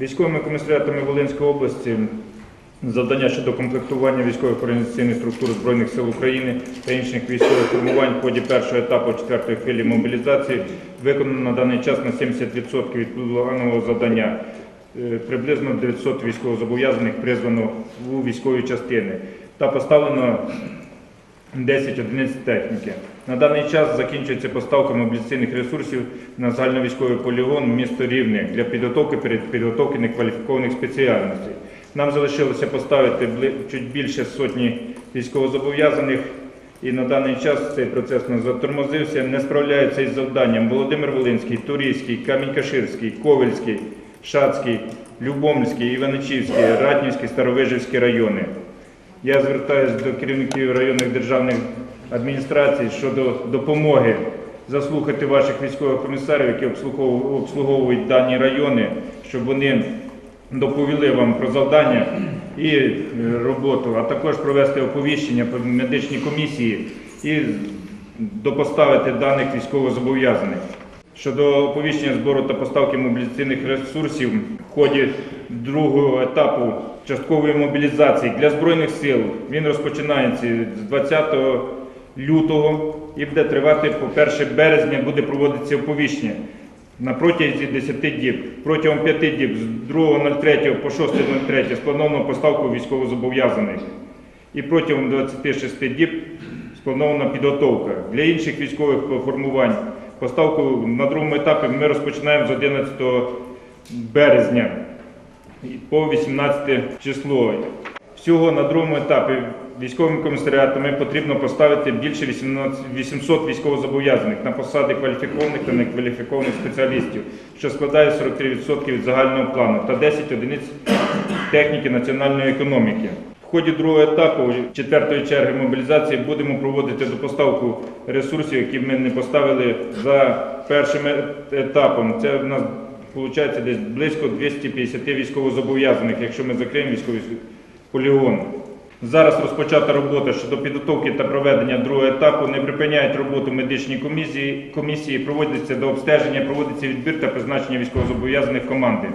Військовими комісаріатами Волинської області завдання щодо комплектування військових організаційних структур Збройних сил України та інших військових формувань в ході першого етапу четвертої хвилі мобілізації виконано на даний час на 70% від планового завдання. Е, Приблизно 900 військовозобов'язаних призвано у військові частини та поставлено 10 одиниць техніки. На даний час закінчується поставка мобілізаційних ресурсів на загальновійськовий полігон місто Рівне для підготовки перед підготовки некваліфікованих спеціальностей. Нам залишилося поставити чуть більше сотні військовозобов'язаних, і на даний час цей процес нас затормозився. Не справляються із завданням Володимир Волинський, Турійський, Камінь-Каширський, Ковельський, Шацький, Любомльський, Іваничівський, Ратнівський, Старовижівський райони. Я звертаюся до керівників районних державних адміністрацій щодо допомоги заслухати ваших військових комісарів, які обслуговують дані райони, щоб вони доповіли вам про завдання і е, роботу, а також провести оповіщення по медичній комісії і допоставити даних військовозобов'язаних. Щодо оповіщення збору та поставки мобілізаційних ресурсів в ході другого етапу часткової мобілізації для Збройних сил він розпочинається з 20 лютого і буде тривати по 1 березня, буде проводитися оповіщення на протязі 10 діб. Протягом 5 діб з 2.03 по 6.03 сплановано поставку військовозобов'язаних. І протягом 26 діб спланована підготовка. Для інших військових формувань поставку на другому етапі ми розпочинаємо з 11 березня по 18 число. Всього на другому етапі військовими комісаріатами потрібно поставити більше 800 військовозобов'язаних на посади кваліфікованих та некваліфікованих спеціалістів, що складає 43% від загального плану та 10 одиниць техніки національної економіки. В ході другого етапу четвертої черги мобілізації будемо проводити допоставку ресурсів, які ми не поставили за першим етапом. Це в нас виходить десь близько 250 військовозобов'язаних, якщо ми закриємо військовий полігон. Зараз розпочата робота щодо підготовки та проведення другого етапу. Не припиняють роботу медичні комісії, комісії проводиться до обстеження, проводиться відбір та призначення військовозобов'язаних команди.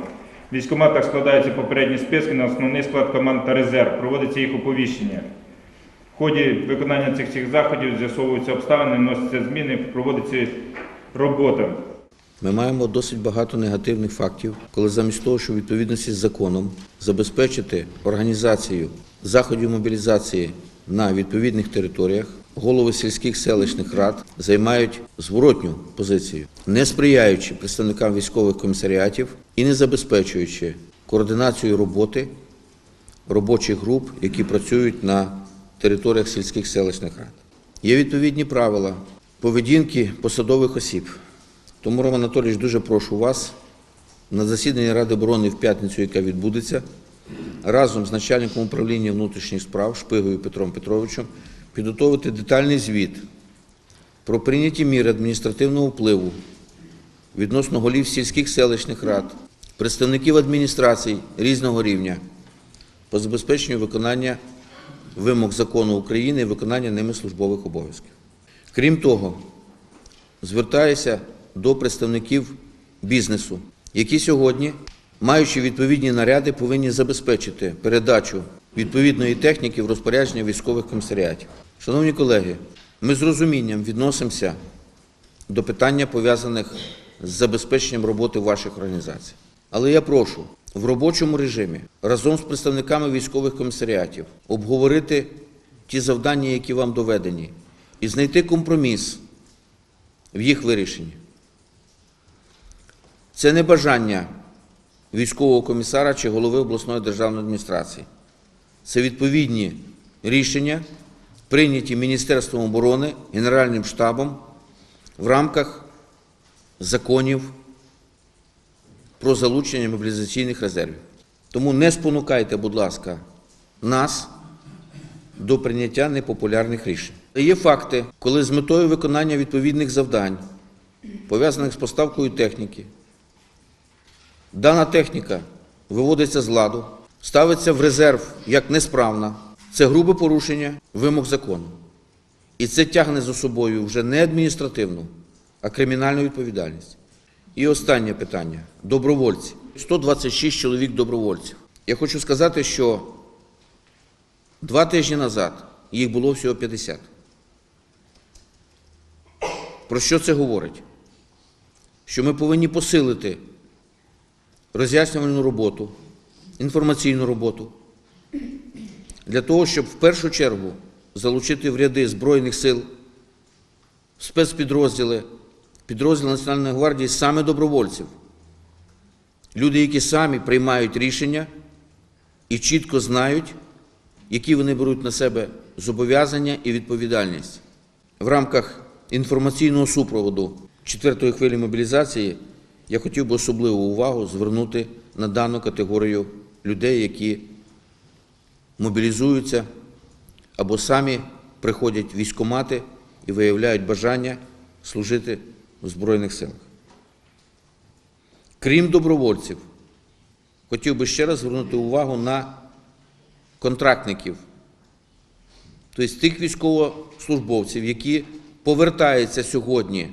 В військкоматах складаються попередні списки на основний склад команд та резерв. Проводиться їх оповіщення. В ході виконання цих всіх заходів з'ясовуються обставини, вносяться зміни, проводиться робота. Ми маємо досить багато негативних фактів, коли замість того, щоб у відповідності з законом забезпечити організацію заходів мобілізації на відповідних територіях, голови сільських селищних рад займають зворотню позицію, не сприяючи представникам військових комісаріатів і не забезпечуючи координацію роботи робочих груп, які працюють на територіях сільських селищних рад. Є відповідні правила поведінки посадових осіб. Тому, Роман Анатолійович, дуже прошу вас на засіданні Ради оборони в п'ятницю, яка відбудеться, разом з начальником управління внутрішніх справ Шпигою Петром Петровичем підготовити детальний звіт про прийняті міри адміністративного впливу відносно голів сільських селищних рад, представників адміністрацій різного рівня по забезпеченню виконання вимог закону України і виконання ними службових обов'язків. Крім того, звертаюся до представників бізнесу, які сьогодні, маючи відповідні наряди, повинні забезпечити передачу відповідної техніки в розпорядження військових комісаріатів. Шановні колеги, ми з розумінням відносимося до питання, пов'язаних з забезпеченням роботи ваших організацій. Але я прошу в робочому режимі разом з представниками військових комісаріатів обговорити ті завдання, які вам доведені, і знайти компроміс в їх вирішенні. Це не бажання військового комісара чи голови обласної державної адміністрації. Це відповідні рішення, прийняті Міністерством оборони, Генеральним штабом в рамках законів про залучення мобілізаційних резервів. Тому не спонукайте, будь ласка, нас до прийняття непопулярних рішень. Є факти, коли з метою виконання відповідних завдань, пов'язаних з поставкою техніки, дана техніка виводиться з ладу, ставиться в резерв як несправна. Це грубе порушення вимог закону. І це тягне за собою вже не адміністративну, а кримінальну відповідальність. І останнє питання добровольці. 126 чоловік добровольців. Я хочу сказати, що два тижні назад їх було всього 50. Про що це говорить? Що ми повинні посилити роз'яснювальну роботу, інформаційну роботу для того, щоб в першу чергу залучити в ряди Збройних сил, спецпідрозділи, підрозділи Національної гвардії саме добровольців. Люди, які самі приймають рішення і чітко знають, які вони беруть на себе зобов'язання і відповідальність. В рамках інформаційного супроводу четвертої хвилі мобілізації я хотів би особливу увагу звернути на дану категорію людей, які мобілізуються або самі приходять в військкомати і виявляють бажання служити в Збройних силах. Крім добровольців, хотів би ще раз звернути увагу на контрактників, тобто тих військовослужбовців, які повертаються сьогодні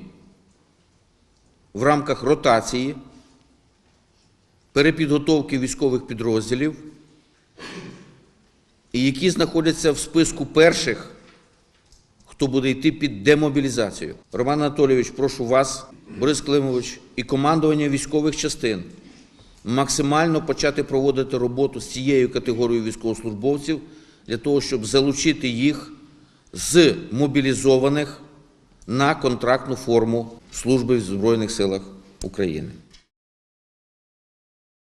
в рамках ротації, перепідготовки військових підрозділів і які знаходяться в списку перших, хто буде йти під демобілізацію. Роман Анатолійович, прошу вас, Борис Климович і командування військових частин максимально почати проводити роботу з цією категорією військовослужбовців для того, щоб залучити їх з мобілізованих на контрактну форму служби в Збройних силах України.